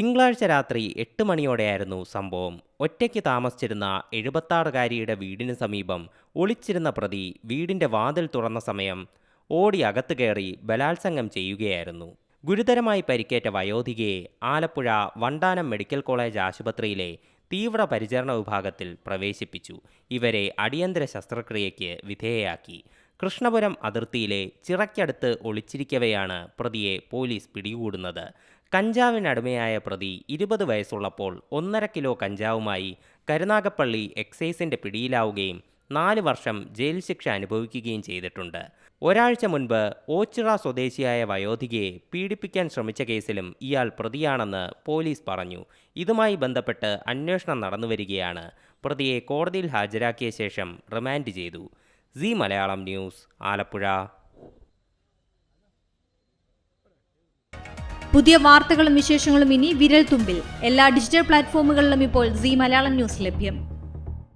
തിങ്കളാഴ്ച രാത്രി എട്ട് മണിയോടെയായിരുന്നു സംഭവം. ഒറ്റയ്ക്ക് താമസിച്ചിരുന്ന എഴുപത്താറുകാരിയുടെ വീടിന് സമീപം ഒളിച്ചിരുന്ന പ്രതി വീടിന്റെ വാതിൽ തുറന്ന സമയം ഓടി അകത്തു കയറി ബലാത്സംഗം ചെയ്യുകയായിരുന്നു. ഗുരുതരമായി പരിക്കേറ്റ വയോധികയെ ആലപ്പുഴ വണ്ടാനം മെഡിക്കൽ കോളേജ് ആശുപത്രിയിലെ തീവ്ര പരിചരണ വിഭാഗത്തിൽ പ്രവേശിപ്പിച്ചു. ഇവരെ അടിയന്തര ശസ്ത്രക്രിയയ്ക്ക് വിധേയയാക്കി. കൃഷ്ണപുരം അതിർത്തിയിലെ ചിറയ്ക്കടുത്ത് ഒളിച്ചിരിക്കവെയാണ് പ്രതിയെ പോലീസ് പിടികൂടുന്നത്. കഞ്ചാവിനടിമയായ പ്രതി ഇരുപത് വയസ്സുള്ളപ്പോൾ ഒന്നര കിലോ കഞ്ചാവുമായി കരുനാഗപ്പള്ളി എക്സൈസിന്റെ പിടിയിലാവുകയും നാല് വർഷം ജയിൽ ശിക്ഷ അനുഭവിക്കുകയും ചെയ്തിട്ടുണ്ട്. ഒരാഴ്ച മുൻപ് ഓച്ചിറ സ്വദേശിയായ വയോധികയെ പീഡിപ്പിക്കാൻ ശ്രമിച്ച കേസിലും ഇയാൾ പ്രതിയാണെന്ന് പോലീസ് പറഞ്ഞു. ഇതുമായി ബന്ധപ്പെട്ട് അന്വേഷണം നടന്നുവരികയാണ്. പ്രതിയെ കോടതിയിൽ ഹാജരാക്കിയ ശേഷം റിമാൻഡ് ചെയ്തു. C Malayalam news Alappuzha. പുതിയ വാർത്തകളും വിശേഷങ്ങളും ഇനി വിരൽ തുമ്പിൽ എല്ലാ ഡിജിറ്റൽ പ്ലാറ്റ്ഫോമുകളിലും ഇപ്പോൾ സി മലയാളം ന്യൂസ് ലഭ്യം.